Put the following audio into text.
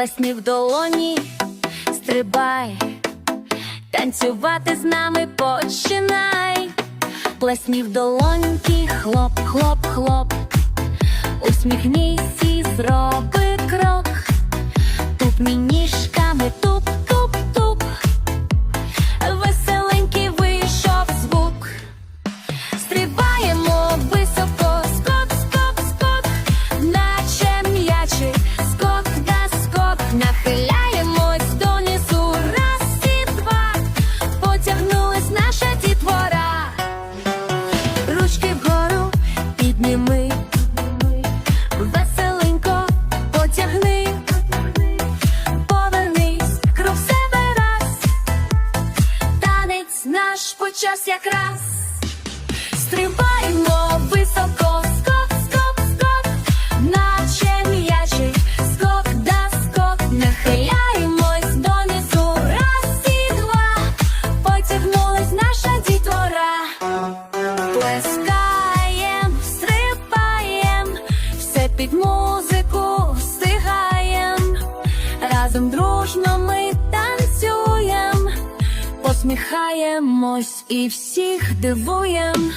плесни в долоні, стрибай, танцювати з нами починай, плесні в долоньки, хлоп, хлоп, хлоп, усміхнись і зроби підніми, веселенько потягни, повернись, кров себе раз, танець наш почався якраз. Стрибаємо високо, музику встигаєм, разом дружно ми танцюєм, посміхаємось і всіх дивуєм.